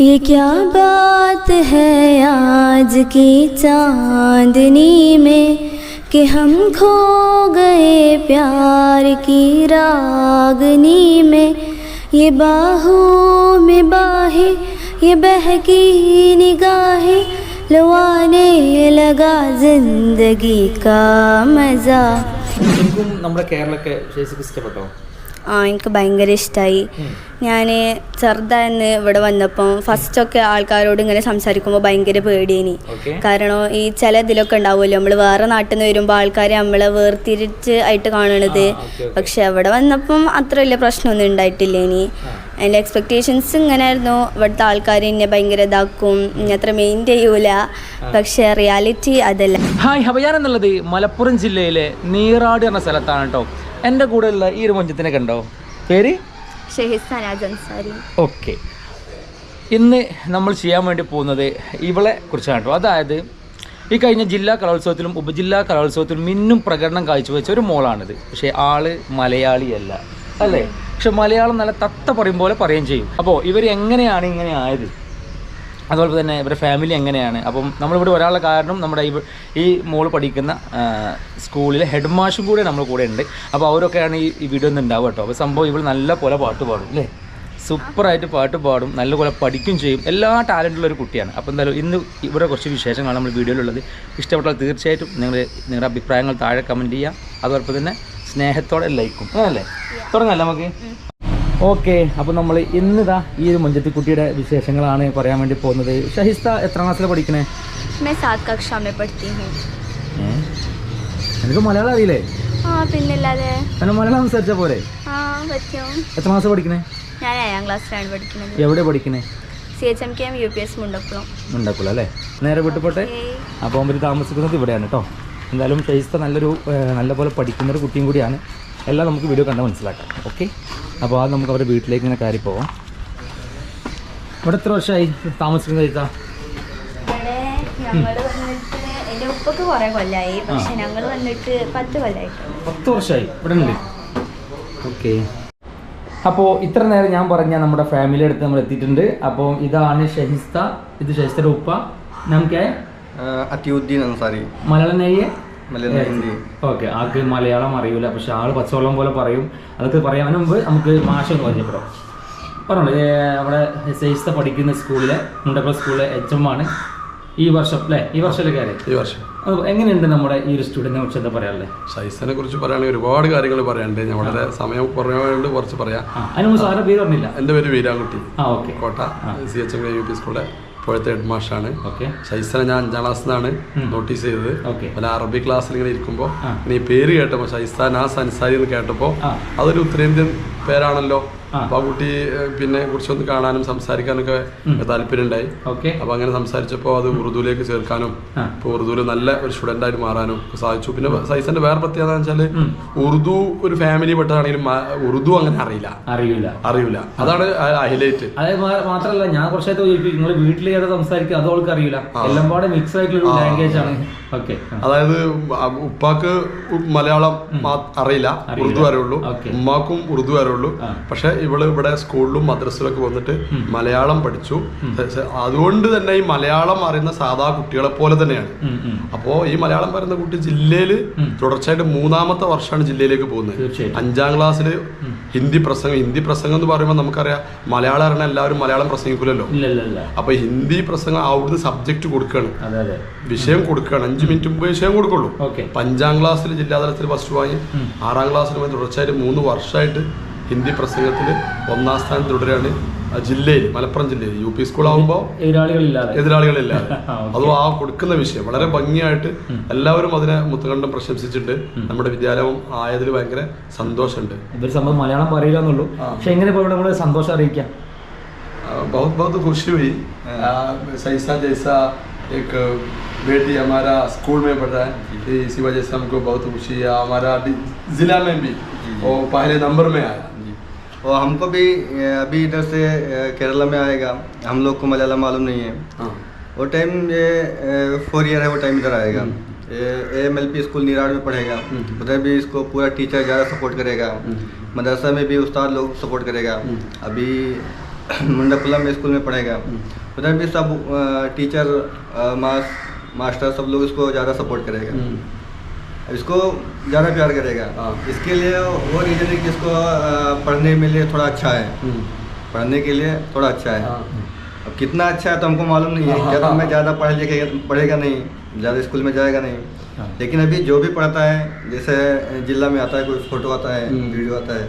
ये क्या बात है आज की चांदनी में कि हम खो गए प्यार की रागनी में ये बाहों में बाहें ये बहकी निगाहें लो आने लगा जिंदगी का मज़ा ശരിക്കും നമ്മുടെ കേരളമൊക്കെ ശേഷിക്ക് ഇഷ്ടപ്പെട്ടോ ആ എനിക്ക് ഭയങ്കര ഇഷ്ടമായി ഞാൻ ചെറുതായിരുന്നു ഇവിടെ വന്നപ്പം. ഫസ്റ്റൊക്കെ ആൾക്കാരോട് ഇങ്ങനെ സംസാരിക്കുമ്പോൾ ഭയങ്കര പേടിയേനി. കാരണം ഈ ചില ഇതിലൊക്കെ ഉണ്ടാവുമല്ലോ. നമ്മൾ വേറെ നാട്ടിൽ നിന്ന് വരുമ്പോൾ ആൾക്കാർ നമ്മളെ വേർതിരിച്ച് ആയിട്ട് കാണണത്. പക്ഷെ അവിടെ വന്നപ്പം അത്ര വലിയ പ്രശ്നമൊന്നും ഉണ്ടായിട്ടില്ല ഇനി എന്റെ എക്സ്പെക്റ്റേഷൻസ് ഇങ്ങനെ ആയിരുന്നു ഇവിടുത്തെ ആൾക്കാർ എന്നെ ഭയങ്കര ഇതാക്കും. ഇനി അത്ര മെയിൻ ചെയ്യൂല. പക്ഷെ റിയാലിറ്റി അതല്ല. ഹായ് ഞാൻ എന്നുള്ളത് മലപ്പുറം ജില്ലയിലെ നീറാട് എന്ന സ്ഥലത്താണ് കേട്ടോ എന്റെ കൂടെയുള്ള ഈ ഒരു മഞ്ചത്തിനെ കണ്ടോ? പേര്? ഓക്കെ. ഇന്ന് നമ്മൾ ചെയ്യാൻ വേണ്ടി പോകുന്നത് ഇവളെ കുറിച്ചാണ് കേട്ടോ. അതായത് ഈ കഴിഞ്ഞ ജില്ലാ കലോത്സവത്തിലും ഉപജില്ലാ കലോത്സവത്തിലും മിന്നും പ്രകടനം കാഴ്ചവെച്ച ഒരു മോളാണിത്. പക്ഷേ ആൾ മലയാളിയല്ല. അല്ലേ? പക്ഷെ മലയാളം നല്ല തത്ത പറയും പോലെ പറയുകയും ചെയ്യും. അപ്പോൾ ഇവർ എങ്ങനെയാണ് ഇങ്ങനെ ആയത്? അതുപോലെ തന്നെ ഇവരുടെ ഫാമിലി എങ്ങനെയാണ്? അപ്പം നമ്മളിവിടെ ഒരാളുടെ കാരണം നമ്മുടെ ഈ ഈ മോൾ പഠിക്കുന്ന സ്കൂളിലെ ഹെഡ് മാഷും കൂടെ നമ്മൾ കൂടെ ഉണ്ട്. അപ്പോൾ അവരൊക്കെയാണ് ഈ ഈ വീഡിയോ ഒന്നും ഉണ്ടാവുക കേട്ടോ. അപ്പോൾ സംഭവം ഇവൾ നല്ല പോലെ പാട്ട് പാടും അല്ലേ? സൂപ്പറായിട്ട് പാട്ട് പാടും നല്ല പോലെ പഠിക്കും ചെയ്യും. എല്ലാ ടാലന്റുള്ള ഒരു കുട്ടിയാണ്. അപ്പോൾ എന്തായാലും ഇന്ന് ഇവിടെ കുറച്ച് വിശേഷങ്ങളാണ് നമ്മൾ വീഡിയോയിലുള്ളത് ഇഷ്ടപ്പെട്ടാൽ തീർച്ചയായിട്ടും നിങ്ങൾ നിങ്ങളുടെ അഭിപ്രായങ്ങൾ താഴെ കമന്റ് ചെയ്യുക അതോടൊപ്പം തന്നെ സ്നേഹത്തോടെ ലൈക്കും അല്ലേ തുടങ്ങല്ലേ നമുക്ക് ഓക്കെ അപ്പോൾ നമ്മൾ ഇന്നിതാ ഈ ഒരു മുഞ്ചത്തിക്കുട്ടിയുടെ വിശേഷങ്ങളാണ് പറയാൻ വേണ്ടി പോകുന്നത്. ഷഹിസ്ത എത്ര ക്ലാസ്സിൽ പഠിക്കണേ? എനിക്ക് മലയാളം അറിയില്ലേ? പിന്നെ മലയാളം സംസാരിച്ച പോലെ എത്ര ക്ലാസ് പഠിക്കണേ? ഞാൻ എവിടെ പഠിക്കണേ? സി അല്ലേ? നേരെ വിട്ടുപോട്ടെ അപ്പോൾ അവർ താമസിക്കുന്നത് ഇവിടെയാണ് കേട്ടോ. എന്തായാലും ഷഹിസ്ത നല്ലൊരു നല്ലപോലെ പഠിക്കുന്നൊരു കുട്ടിയും കൂടിയാണ്. എല്ലാം നമുക്ക് വീഡിയോ കണ്ട് മനസ്സിലാക്കാം. ഓക്കെ അപ്പോൾ അത് നമുക്ക് അവരുടെ വീട്ടിലേക്ക് ഇങ്ങനെ കയറി പോവാം. ഇവിടെ എത്ര വർഷമായി താമസിക്കുന്നത് ചേച്ചാ ഇവിടെ ഞങ്ങൾ വന്നിട്ട് എന്റെ ഉപ്പൊക്കെ കുറേ കൊല്ലമായി പക്ഷെ ഞങ്ങൾ വന്നിട്ട് പത്ത് കൊല്ലമായിട്ടുണ്ട് പത്ത് വർഷമായി ഇവിടെ ഉണ്ട്. ഓക്കെ അപ്പോൾ ഇത്ര നേരം ഞാൻ പറഞ്ഞ നമ്മുടെ ഫാമിലി അടുത്ത് നമ്മൾ എത്തിയിട്ടുണ്ട്. അപ്പോൾ ഇതാണ് ഷഹിസ്ത. ഇത് ഷഹിസ്തയുടെ ഉപ്പ. നമുക്ക് അൻസാരി. മലയാളം നെയ്യേ. ഓക്കെ ആൾക്ക് മലയാളം അറിയില്ല പക്ഷെ ആൾ പച്ചവെള്ളം പോലെ പറയും. അതൊക്കെ പറയാൻ മുമ്പ് നമുക്ക് മാഷൊന്ന് പരിചയപ്പെടാം. പറഞ്ഞോളൂ ഏ, നമ്മുടെ എസ് പഠിക്കുന്ന സ്കൂളിലെ മുണ്ടക്കുളം സ്കൂളിലെ എച്ച് എം ആണ്. ഈ വർഷം അല്ലേ? ഈ വർഷത്തിലെ കാര്യം ഈ വർഷം. എങ്ങനെയുണ്ട് നമ്മുടെ ഈ ഒരു സ്റ്റുഡന്റിനെ കുറിച്ച് എന്താ പറയാല്ലേ സൈസിനെ കുറിച്ച് പറയുകയാണെങ്കിൽ ഒരുപാട് കാര്യങ്ങൾ പറയാനുണ്ട്. ഞാൻ വളരെ സമയം കുറഞ്ഞുകൊണ്ട് കുറച്ച് പറയാം. അതിന് മുമ്പ് സാറിന്റെ പേര് പറഞ്ഞില്ല? എന്റെ പേര് വീരാകുട്ടി. ആ okay. Kotta C H M U P സ്കൂളിലെ ഇപ്പോഴത്തെ ഹെഡ് മാഷാണ്. ഓക്കെ. ഷൈസനെ ഞാൻ അഞ്ചാം ക്ലാസ് നിന്നാണ് നോട്ടീസ് ചെയ്തത്. പല അറബി ക്ലാസ്സിൽ ഇങ്ങനെ ഇരിക്കുമ്പോൾ. ഇനി ഈ പേര് കേട്ടപ്പോൾ ഷൈസ്ത നാസ് അൻസാരി എന്ന് കേട്ടപ്പോൾ അതൊരു ഉത്തരേന്ത്യൻ പേരാണല്ലോ. ആ. അപ്പോൾ ആ കുട്ടി പിന്നെ കുറച്ചൊന്ന് കാണാനും സംസാരിക്കാനൊക്കെ താല്പര്യം ഉണ്ടായി ഓക്കെ. അപ്പോൾ അങ്ങനെ സംസാരിച്ചപ്പോൾ അത് ഉറുദുവിലേക്ക് ചേർക്കാനും ഇപ്പൊ ഉറുദുവിൽ നല്ല ഒരു സ്റ്റുഡന്റ് ആയിട്ട് മാറാനും സാധിച്ചു. പിന്നെ സൈസന്റെ വേറെ പ്രത്യേകത വെച്ചാൽ ഉറുദു ഒരു ഫാമിലി പെട്ടതാണെങ്കിലും ഉറുദു അങ്ങനെ അറിയില്ല. അറിയില്ല അറിയില്ല അതാണ് ഹൈലൈറ്റ് അതായത് മാത്രല്ല ഞാൻ കുറച്ചായിട്ട് നിങ്ങൾ വീട്ടിൽ സംസാരിക്കുക അത് അവൾക്ക് അറിയില്ല എല്ലാം പാടെ മിക്സ് ആയിട്ടുള്ള ലാംഗ്വേജ് ആണ്. അതായത് ഉപ്പാക്ക് മലയാളം അറിയില്ല ഉറുദു അറിയുള്ളൂ. ഉമ്മാക്കും ഉറുദു അറിയുള്ളൂ. പക്ഷെ ഇവൾ ഇവിടെ സ്കൂളിലും മദ്രസയിലൊക്കെ വന്നിട്ട് മലയാളം പഠിച്ചു. അതുകൊണ്ട് തന്നെ ഈ മലയാളം അറിയുന്ന സാധാ കുട്ടികളെ പോലെ തന്നെയാണ്. അപ്പോ ഈ മലയാളം പറയുന്ന കുട്ടി ജില്ലയിൽ തുടർച്ചയായിട്ട് മൂന്നാമത്തെ വർഷമാണ് ജില്ലയിലേക്ക് പോകുന്നത്. അഞ്ചാം ക്ലാസ്സിൽ ഹിന്ദി പ്രസംഗം ഹിന്ദി പ്രസംഗം എന്ന് പറയുമ്പോൾ നമുക്കറിയാം മലയാളം അറിയണ എല്ലാവരും മലയാളം പ്രസംഗിക്കില്ലല്ലോ. അപ്പൊ ഹിന്ദി പ്രസംഗം അവിടുന്ന് സബ്ജക്ട് കൊടുക്കുകയാണ് വിഷയം കൊടുക്കുകയാണ് അഞ്ച് മിനിറ്റ് മുമ്പ് വിഷയം കൊടുക്കുള്ളൂ ഓക്കെ അപ്പൊ അഞ്ചാം ക്ലാസ്സിൽ ജില്ലാതലത്തിൽ ഫസ്റ്റ് വാങ്ങി ആറാം ക്ലാസ്സിൽ പോയി തുടർച്ചയായിട്ട് മൂന്ന് വർഷമായിട്ട് ഹിന്ദി പ്രസംഗത്തിൽ ഒന്നാം സ്ഥാനം തുടരുകയാണ് ആ ജില്ലയിൽ മലപ്പുറം ജില്ലയിൽ യു പി സ്കൂൾ ആകുമ്പോൾ എതിരാളികളില്ലാതെ എതിരാളികളില്ലാതെ ആ, ഓക്കേ. അതും ആ കൊടുക്കുന്ന വിഷയം വളരെ ഭംഗിയായിട്ട് എല്ലാവരും അതിനെ മുത്തുകണ്ടം പ്രശംസിച്ചിട്ടുണ്ട് നമ്മുടെ വിദ്യാലയം ആയതിൽ ഭയങ്കര സന്തോഷമുണ്ട് ഇവർ സംഭവം മലയാളം പറയില്ല എന്നുള്ളൂ പക്ഷെ എങ്ങനെ ഇപ്പോൾ ഇവിടെ നമ്മൾ സന്തോഷം അറിയിക്കാം आ, बहुत बहुत खुशी हुई आ, सैसा जैसा एक बेटी हमारा स्कूल में पढ़ रहा है। तो इसी वजह से हमको बहुत खुशी है। हमारा अभी जिला में भी वो पहले नंबर में आया। और हमको भी अभी इधर से केरला में आएगा। हम लोग को मलयालम मालूम नहीं है। हाँ। वो टाइम ये फोर ईयर है वो टाइम इधर आएगा। ये एम एल पी स्कूल निराड़ में पढ़ेगा। उधर भी इसको पूरा टीचर ज़्यादा सपोर्ट करेगा। मदरसा में भी उस्ताद लोग सपोर्ट करेगा। अभी मुंडापुला में स्कूल में पढ़ेगा। उधर भी सब टीचर मास मास्टर सब लोग इसको ज़्यादा सपोर्ट करेगा। इसको ज़्यादा प्यार करेगा। हाँ। इसके लिए वो रीज़न है कि इसको पढ़ने में लिए थोड़ा अच्छा है। पढ़ने के लिए थोड़ा अच्छा है। अब कितना अच्छा है तो हमको मालूम नहीं है। हाँ, जब हाँ, मैं हाँ। ज़्यादा पढ़ लिखेगा पढ़ेगा नहीं ज़्यादा स्कूल में जाएगा नहीं। हाँ। लेकिन अभी जो भी पढ़ता है जैसे जिला में आता है कोई फ़ोटो आता है हम्म। वीडियो आता है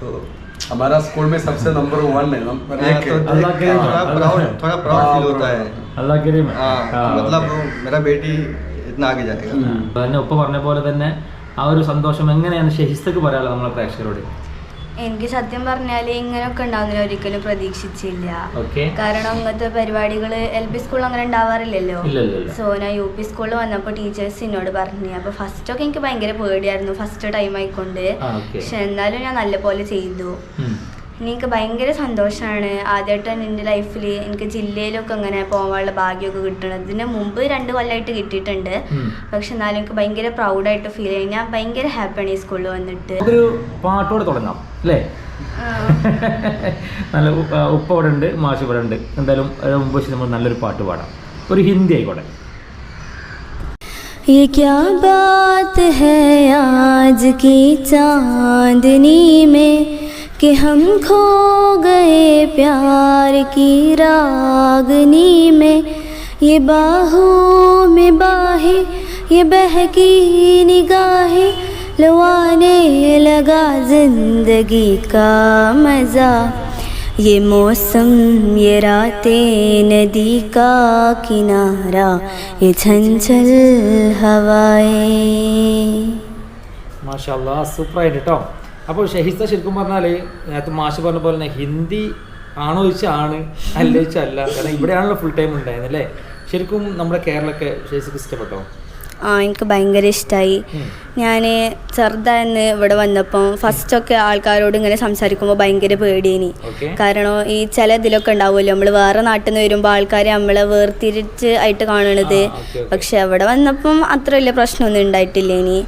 तो हमारा स्कूल में सबसे नंबर वन है नंबर हाँ, एक तो है अल्लाह देख के के हाँ, थोड़ा अल्लाह प्राउड के। थोड़ा प्राउड हाँ, फील होता है അള്ളാഹ് കരീം हाँ ആ, मतलब ഓക്കേ. मेरा बेटी इतना आगे जाएगा ആ, തന്നെ ഉപ്പ പറഞ്ഞ പോലെ തന്നെ ആ ഒരു സന്തോഷം എങ്ങനെയാണ് ഷെഹിസ്തക്ക് പറയാനുള്ളത് നമ്മളെ പ്രേക്ഷകരോട് എനിക്ക് സത്യം പറഞ്ഞാൽ ഇങ്ങനെയൊക്കെ ഉണ്ടാവുന്നില്ല ഒരിക്കലും പ്രതീക്ഷിച്ചില്ല. കാരണം അങ്ങനത്തെ പരിപാടികൾ എൽ പി സ്കൂളിൽ അങ്ങനെ ഉണ്ടാവാറില്ലല്ലോ. സോ ഞാൻ യു പി സ്കൂളിൽ വന്നപ്പോൾ ടീച്ചേഴ്സ് എന്നോട് പറഞ്ഞു അപ്പൊ ഫസ്റ്റ് ഒക്കെ എനിക്ക് ഭയങ്കര പേടിയായിരുന്നു ഫസ്റ്റ് ടൈം ആയിക്കൊണ്ട്. പക്ഷെ എന്നാലും ഞാൻ നല്ല പോലെ ചെയ്തു എനിക്ക് ഭയങ്കര സന്തോഷമാണ് ആദ്യമായിട്ട് എന്റെ ലൈഫിൽ എനിക്ക് ജില്ലയിലൊക്കെ അങ്ങനെ പോകാനുള്ള ഭാഗ്യമൊക്കെ കിട്ടണം ഇതിന് മുമ്പ് രണ്ട് കൊല്ലമായിട്ട് കിട്ടിയിട്ടുണ്ട്. പക്ഷെ എന്നാലും എനിക്ക് ഭയങ്കര പ്രൗഡായിട്ട് ഫീൽ ചെയ്യും ഞാൻ ഭയങ്കര ഹാപ്പിയാണ് ഈ സ്കൂളിൽ വന്നിട്ട്. ഒരു പാട്ടോട് തുടങ്ങാം. അല്ലേ ആ. നല്ല ഉ- ആ, ഉപ്പ ഇവിടെ ഉണ്ട് മാഷ് ഇവിടെ ഉണ്ട് എന്തായാലും അതിന് മുമ്പ് വെച്ച് നമ്മൾ നല്ലൊരു പാട്ട് പാടാം ഒരു ഹിന്ദി ആയിക്കോട്ടെ ये क्या बात है आज की चांदनी में कि हम खो गए प्यार की रागनी में ये बाहों में बाहे ये बहकी निगाहें लुआने लगा जिंदगी का मज़ा ये मौसम ये रातें नदी का किनारा ये छंछल हवाएं മാഷാല്ലാ സൂപ്പറായിട്ട് കേട്ടോ അപ്പോൾ ഷഹിസ്ത ശരിക്കും പറഞ്ഞാൽ നേരത്തെ മാഷ് പറഞ്ഞ പോലെ തന്നെ ഹിന്ദി ആണോ ചോദിച്ചാൽ ആണ് അല്ല ചോദിച്ചാൽ അല്ല കാരണം ഇവിടെയാണല്ലോ ഫുൾ ടൈം ഉണ്ടായിരുന്നത് അല്ലേ ശരിക്കും നമ്മുടെ കേരളമൊക്കെ ഷഹിസ്ക്ക് ഇഷ്ടപ്പെട്ടോ ആ എനിക്ക് ഭയങ്കര ഇഷ്ടമായി ഞാൻ ചെറുതായെന്ന് ഇവിടെ വന്നപ്പം ഫസ്റ്റൊക്കെ ആൾക്കാരോട് ഇങ്ങനെ സംസാരിക്കുമ്പോൾ ഭയങ്കര പേടിയേനി. കാരണം ഈ ചില ഇതിലൊക്കെ ഉണ്ടാവുമല്ലോ നമ്മൾ വേറെ നാട്ടിൽ നിന്ന് വരുമ്പോൾ ആൾക്കാർ നമ്മളെ വേർതിരിച്ച് ആയിട്ട് കാണണത്. പക്ഷെ അവിടെ വന്നപ്പം അത്ര വലിയ പ്രശ്നമൊന്നും ഉണ്ടായിട്ടില്ല ഇനി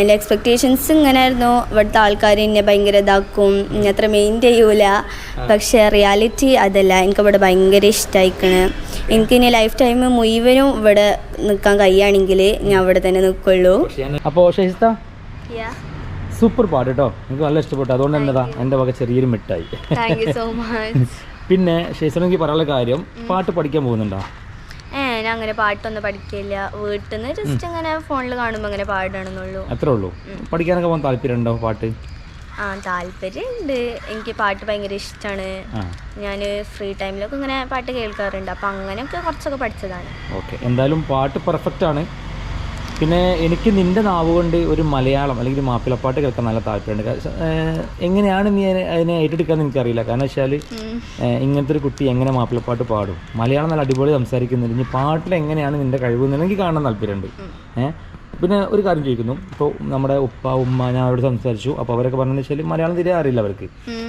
എന്റെ എക്സ്പെക്റ്റേഷൻസ് ഇങ്ങനെ ആയിരുന്നു ഇവിടുത്തെ ആൾക്കാർ എന്നെ ഭയങ്കര ഇതാക്കും എന്നെ അത്ര മെയിൻ ചെയ്യൂല. പക്ഷേ റിയാലിറ്റി അതല്ല എനിക്ക് ഇവിടെ ഭയങ്കര ഇഷ്ടമായിക്കണ് എനിക്കിനി ലൈഫ് ടൈം മുഴുവനും ഇവിടെ നിൽക്കാൻ കഴിയുകയാണെങ്കിൽ ഞാൻ അവിടെ തന്നെ നിൽക്കുള്ളൂ അപ്പോൾ ഷഹിസ്ത സൂപ്പർ പാട്ട് കേട്ടോ എനിക്ക് നല്ല ഇഷ്ടപ്പെട്ടു. അതുകൊണ്ട് എന്നതാ എന്റെ വക ചെറിയൊരു മിഠായി. താങ്ക് സോ മച്ച് പിന്നെ ഷെയ്സണെങ്കിൽ പറയാനുള്ള കാര്യം പാട്ട് പഠിക്കാൻ പോകുന്നുണ്ടോ? ഏ ഞാൻ അങ്ങനെ പാട്ടൊന്നും പഠിക്കില്ല. വീട്ടിൽ നിന്ന് ജസ്റ്റ് അങ്ങനെ ഫോണിൽ കാണുമ്പോൾ അങ്ങനെ പാടണമെന്നുള്ളൂ അത്രേ ഉള്ളൂ. പഠിക്കാനൊക്കെ പോകാൻ താല്പര്യം ഉണ്ടോ പാട്ട്? ആ താല്പര്യമുണ്ട് എനിക്ക് പാട്ട് ഭയങ്കര ഇഷ്ടമാണ് ഞാൻ ഫ്രീ ടൈമിലൊക്കെ ഇങ്ങനെ പാട്ട് കേൾക്കാറുണ്ട്. അപ്പം അങ്ങനെയൊക്കെ കുറച്ചൊക്കെ പഠിച്ചതാണ്. ഓക്കെ. എന്തായാലും പാട്ട് പെർഫെക്റ്റ് ആണ്. പിന്നെ എനിക്ക് നിന്റെ നാവ് കൊണ്ട് ഒരു മലയാളം അല്ലെങ്കിൽ മാപ്പിളപ്പാട്ട് കേൾക്കാൻ നല്ല താല്പര്യമുണ്ട്. എങ്ങനെയാണ് നീ അതിനെ ഏറ്റെടുക്കാന്ന് എനിക്കറിയില്ല. കാരണം വെച്ചാൽ ഇങ്ങനത്തെ ഒരു കുട്ടി എങ്ങനെ മാപ്പിളപ്പാട്ട് പാടും? മലയാളം നല്ല അടിപൊളി സംസാരിക്കുന്നുണ്ട്. ഇനി പാട്ടിൽ എങ്ങനെയാണ് നിന്റെ കഴിവ് എന്നുണ്ടെങ്കിൽ എനിക്ക് കാണാൻ താല്പര്യമുണ്ട്. ഏഹ് പിന്നെ ഒരു കാര്യം ചോദിക്കുന്നു. ഇപ്പോൾ നമ്മുടെ ഉപ്പ ഉമ്മ ഞാൻ അവരോട് സംസാരിച്ചു. അപ്പോൾ അവരൊക്കെ പറഞ്ഞെന്ന് വെച്ചാൽ മലയാളം തീരെ അറിയില്ല അവർക്ക്.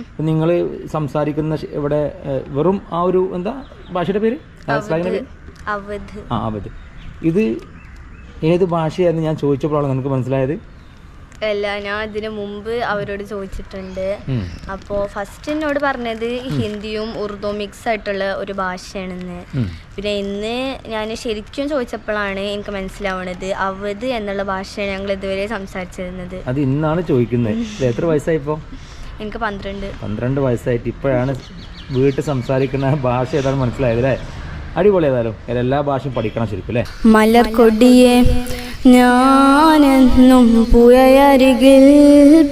അപ്പം നിങ്ങൾ സംസാരിക്കുന്ന ഇവിടെ വെറും ആ ഒരു എന്താ ഭാഷയുടെ പേര്? ആ അവധ്. ഇത് ഏത് ഭാഷയായിരുന്നു ഞാൻ ചോദിച്ചപ്പോഴാണ് നമുക്ക് മനസ്സിലായത്? അല്ല ഞാൻ ഇതിനു മുമ്പ് അവരോട് ചോദിച്ചിട്ടുണ്ട്. അപ്പോ അപ്പോൾ ഫസ്റ്റ് എന്നോട് പറഞ്ഞത് ഹിന്ദിയും ഉറുദു മിക്സ് ആയിട്ടുള്ള ഒരു ഭാഷയാണെന്ന്. പിന്നെ ഇന്ന് ഞാൻ ശരിക്കും ചോദിച്ചപ്പോഴാണ് എനിക്ക് മനസ്സിലാവണത് അവത് എന്നുള്ള ഭാഷയാണ് ഞങ്ങൾ ഇതുവരെ സംസാരിച്ചിരുന്നത്. അത് ഇന്നാണ് ചോദിക്കുന്നത്. എത്ര വയസ്സായിപ്പോ? എനിക്ക് പന്ത്രണ്ട്. പന്ത്രണ്ട് വയസ്സായിട്ട് ഇപ്പോഴാണ് വീട്ടിൽ സംസാരിക്കുന്ന ഭാഷ ഏതാണ് മനസ്സിലായത് അല്ലേ? അടിപൊളി ഏതായാലും എല്ലാ ഭാഷയും പഠിക്കണം ശരിക്കും അല്ലേ? മലർക്കൊടിയെ ഞാനെന്നും പുഴയരികിൽ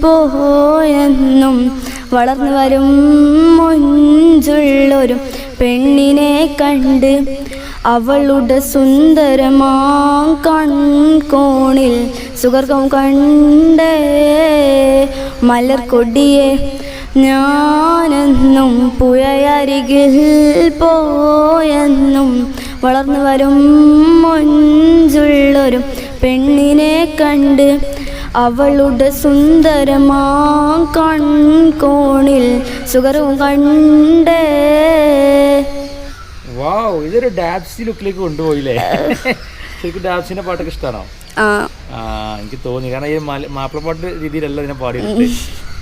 പോയെന്നും വളർന്നു വരും മുഞ്ചുള്ളൊരു പെണ്ണിനെ കണ്ട് അവളുടെ സുന്ദരമാ കൺകോണിൽ സുഗർഗം കണ്ടേ. മലർക്കൊടിയെ ഞാനെന്നും പുഴയരികിൽ പോയെന്നും വളർന്നു വരും മൊഞ്ചുള്ളൊരു പെണ്ണിനെ കണ്ട് അവളുടെ സുന്ദരമാ കൺകോണിൽ സുഗരവും കണ്ടേ. വാവ് ഇതൊരു ഡാബ്സി ലുക്കിലേക്ക് കൊണ്ടുപോയില്ലേ? ശരിക്കും ഡാബ്സിന്റെ പാട്ടൊക്കെ ഇഷ്ടമാണോ ആ. എനിക്ക് തോന്നി. കാരണം ഈ മാപ്പിളപ്പാട്ട് രീതിയിലല്ല ഇതിനെ പാടിയിട്ട്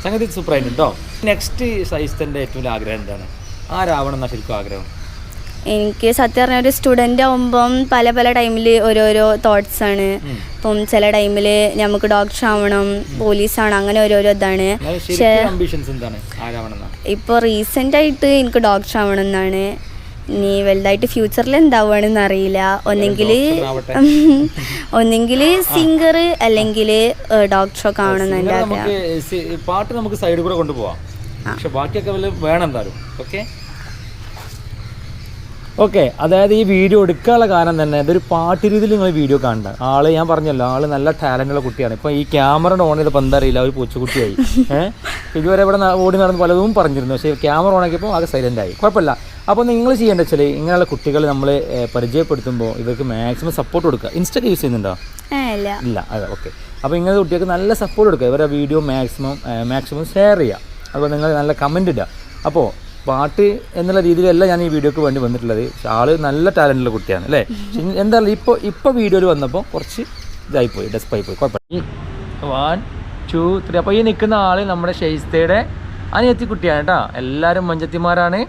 സംഗതി സൂപ്പറായിട്ട് കേട്ടോ നെക്സ്റ്റ് സൈസ്തന്റെ ഏറ്റവും ആഗ്രഹം എന്താണ്? ആരാവണം എന്നാ ശരിക്കും ആഗ്രഹം? എനിക്ക് സത്യം പറഞ്ഞ ഒരു സ്റ്റുഡന്റ് ആകുമ്പം പല പല ടൈമിൽ ഓരോരോ തോട്ട്സ് ആണ്. ഇപ്പം ചില ടൈമിൽ നമുക്ക് ഡോക്ടർ ആവണം പോലീസ് ആവണം അങ്ങനെ ഓരോരോ ഇതാണ്. പക്ഷേ ഇപ്പോൾ റീസെന്റ് ആയിട്ട് എനിക്ക് ഡോക്ടർ ആവണം എന്നാണ്. ഇനി വലുതായിട്ട് ഫ്യൂച്ചറിൽ എന്താവുകയാണെന്ന് അറിയില്ല. ഒന്നെങ്കിൽ. ഒന്നെങ്കിൽ സിംഗർ അല്ലെങ്കിൽ ഡോക്ടറൊക്കെ ആവണം എന്ന് എന്റെ സിംഗർ ആഗ്രഹം പാട്ട് നമുക്ക് സൈഡിൽ കൂടെ കൊണ്ടുപോവാം. പക്ഷെ ബാക്കിയൊക്കെ വേണം എന്തായാലും. ഓക്കെ? ഓക്കെ അതായത് ഈ വീഡിയോ എടുക്കാനുള്ള കാരണം തന്നെ ഇതൊരു പാട്ട് രീതിയിൽ നിങ്ങൾ വീഡിയോ കാണണ്ട. ആൾ ഞാൻ പറഞ്ഞല്ലോ ആൾ നല്ല ടാലന്റ് ഉള്ള കുട്ടിയാണ്. ഇപ്പം ഈ ക്യാമറ ഓൺ ചെയ്തപ്പോൾ എന്താ അറിയില്ല ഒരു പൂച്ചക്കുട്ടിയായി. ഏഹ് ഇതുവരെ ഇവിടെ ഓടി നടന്ന് പലതും പറഞ്ഞിരുന്നു. പക്ഷേ ക്യാമറ ഓൺ ആക്കിയപ്പോൾ ആകെ സൈലന്റ് ആയി. കുഴപ്പമില്ല. അപ്പോൾ നിങ്ങൾ ചെയ്യേണ്ട വെച്ചാൽ ഇങ്ങനെയുള്ള കുട്ടികൾ നമ്മൾ പരിചയപ്പെടുത്തുമ്പോൾ ഇവർക്ക് മാക്സിമം സപ്പോർട്ട് കൊടുക്കുക. ഇൻസ്റ്റ യൂസ് ചെയ്യുന്നുണ്ടോ? ഇല്ല. ഇല്ല. അതെ ഓക്കെ അപ്പോൾ ഇങ്ങനത്തെ കുട്ടികൾക്ക് നല്ല സപ്പോർട്ട് കൊടുക്കുക. ഇവരുടെ വീഡിയോ മാക്സിമം മാക്സിമം ഷെയർ ചെയ്യുക. അപ്പോൾ നിങ്ങൾ നല്ല കമന്റ് ഇടുക. അപ്പോൾ പാട്ട് എന്നുള്ള രീതിയിലല്ല ഞാൻ ഈ വീഡിയോക്ക് വേണ്ടി വന്നിട്ടുള്ളത്. പക്ഷെ ആൾ നല്ല ടാലന്റുള്ള കുട്ടിയാണ് അല്ലേ? എന്താ പറയുക ഇപ്പോൾ ഇപ്പോൾ വീഡിയോയിൽ വന്നപ്പോൾ കുറച്ച് ഇതായി ഇതായിപ്പോയി ഡെസ്പായി പോയി. കുഴപ്പമില്ല. വൺ ടു ത്രീ അപ്പോൾ ഈ നിൽക്കുന്ന ആൾ നമ്മുടെ ഷെയ്സ്തയുടെ അനിയത്തി കുട്ടിയാണ് കേട്ടോ. എല്ലാവരും മഞ്ചത്തിമാരാണ്.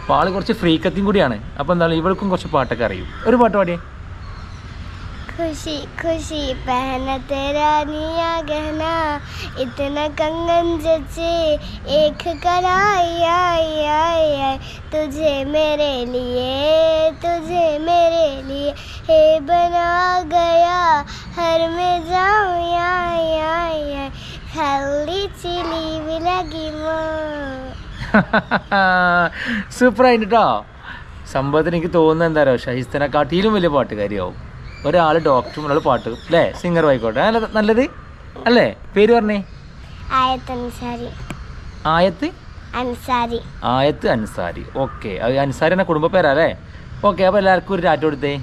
അപ്പോൾ ആൾ കുറച്ച് ഫ്രീക്കത്തിയും കൂടിയാണ് അപ്പോൾ എന്താണ് ഇവൾക്കും കുറച്ച് പാട്ടൊക്കെ അറിയും ഒരു പാട്ട് പാടിയേ खुशी खुशी पहन तेरा निया गहना इतना कंगन जचे एक कराई आई आई आई तुझे मेरे लिए तुझे मेरे लिए हे बना गया हर में जाऊं या या या खाली चिली भी लगी माँ സൂപ്പറായിട്ട് കേട്ടോ സംഭവത്തിന് എനിക്ക് തോന്നുന്നത് എന്താ പറയുക വലിയ പാട്ടുകാരിയാവും. ഒരാൾ ഡോക്ടറും ഒരാൾ പാട്ട് അല്ലേ സിംഗർ ആയിക്കോട്ടെ. നല്ല നല്ലത്? അല്ലേ? പേര് പറഞ്ഞേ? ആയത്ത് അൻസാരി. ആയത്ത്? അൻസാരി. ഓക്കെ. അൻസാരി എന്ന കുടുംബ പേരാ അല്ലേ ഓക്കെ അപ്പോൾ എല്ലാവർക്കും ഒരു രാറ്റ് കൊടുത്തേ